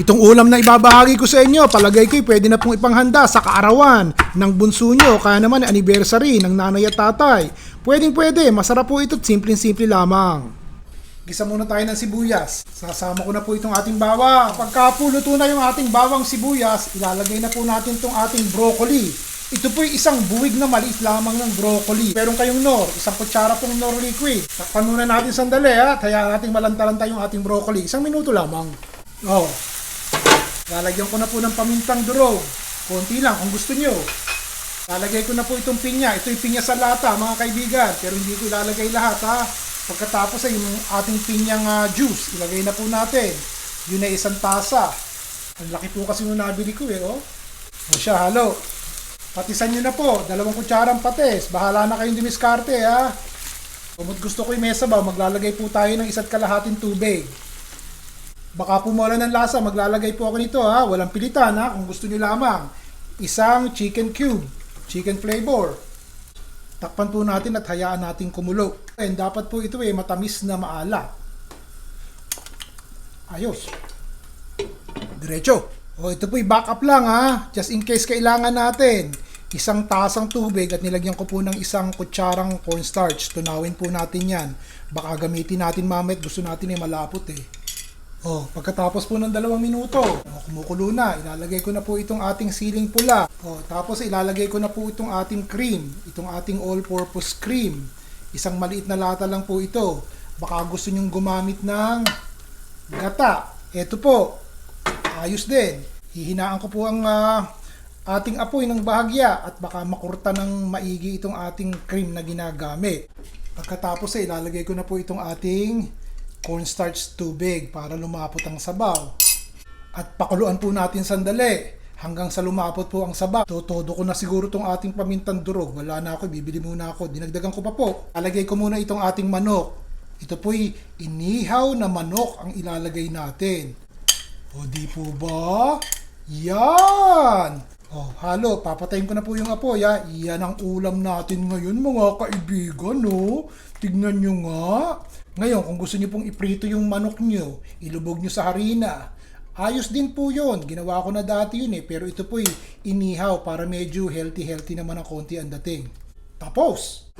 Itong ulam na ibabahagi ko sa inyo, palagay ko pwede na pong ipanghanda sa kaarawan ng bunso nyo, kaya naman anniversary ng nanay at tatay. Pwedeng pwede, masarap po ito at simpleng-simple lamang. Gisa muna tayo ng sibuyas. Sasama ko na po itong ating bawang. Pagka po luto na yung ating bawang sibuyas, ilalagay na po natin itong ating broccoli. Ito po isang buwig na maliit lamang ng broccoli. Meron kayong nor, isang kutsara pong nor liquid. Takpan muna natin sandali ha, at hayaan natin malanta-lanta yung ating broccoli. Isang minuto lamang. Oh. Lalagyan ko na po ng pamintang durog. Konti lang kung gusto nyo. Lalagay ko na po itong pinya. Ito yung pinya sa lata, mga kaibigan. Pero hindi ko ilalagay lahat, ha. Pagkatapos ay yung ating pinyang ah, juice, ilagay na po natin. Yun ay isang tasa. Ang laki po kasi nung nabili ko, eh, oh. O siya, halo. Patisan nyo na po. Dalawang kutsarang patis. Bahala na kayong dumiskarte, ha. Kung gusto ko yung mesa ba, maglalagay po tayo ng isa't kalahating tubig. Baka po mawala ng lasa, maglalagay po ako nito ha. Walang pilitan ha, kung gusto nyo lamang. Isang chicken cube, chicken flavor. Takpan po natin at hayaan natin kumulo. And dapat po ito eh, matamis na maala. Ayos. Diretso. O ito po backup lang ha. Just in case kailangan natin. Isang tasang tubig at nilagyan ko po ng isang kutsarang cornstarch. Tunawin po natin yan. Baka gamitin natin mamit. Gusto natin eh malapot eh. Oh, pagkatapos po ng dalawang minuto, oh, kumukulo na, ilalagay ko na po itong ating siling pula. Oh, tapos ilalagay ko na po itong ating cream, itong ating all-purpose cream. Isang maliit na lata lang po ito. Baka gusto nyong gumamit ng gata. Ito po, ayos din. Hihinaan ko po ang ah, ating apoy ng bahagya at baka makurta ng maigi itong ating cream na ginagamit. Pagkatapos ay ilalagay ko na po itong ating cornstarch tubig para lumapot ang sabaw. At pakuluan po natin sandali hanggang sa lumapot po ang sabaw. Totodo ko na siguro itong ating pamintang durog. Wala na ako, bibili muna ako. Dinagdagan ko pa po. Alagay ko muna itong ating manok. Ito po'y inihaw na manok ang ilalagay natin. O di po ba? Yan! Oh, halo, papatayin ko na po yung apoy ha. Yan ang ulam natin ngayon mga kaibigan, no? Tignan nyo nga. Ngayon, kung gusto nyo pong iprito yung manok nyo, ilubog nyo sa harina. Ayos din po yon. Ginawa ko na dati yun eh. Pero ito po'y inihaw para medyo healthy-healthy naman ang konti ang dating. Tapos!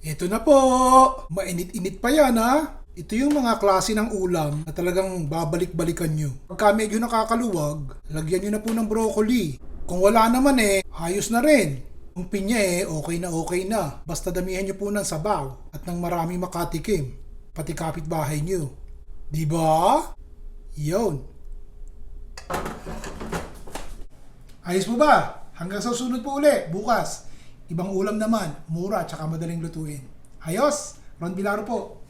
Ito na po! Mainit-init pa yan ha! Ito yung mga klase ng ulam na talagang babalik-balikan nyo. Pagka medyo nakakaluwag, lagyan nyo na po ng broccoli. Kung wala naman eh, ayos na rin. Kung pinya eh, okay na okay na. Basta damihan nyo po ng sabaw at ng marami makatikim. Pati kapitbahay nyo. Di ba? Yun. Ayos mo ba? Hanggang sa susunod po uli, bukas. Ibang ulam naman, mura at madaling lutuin. Ayos? Ron Bilaro po.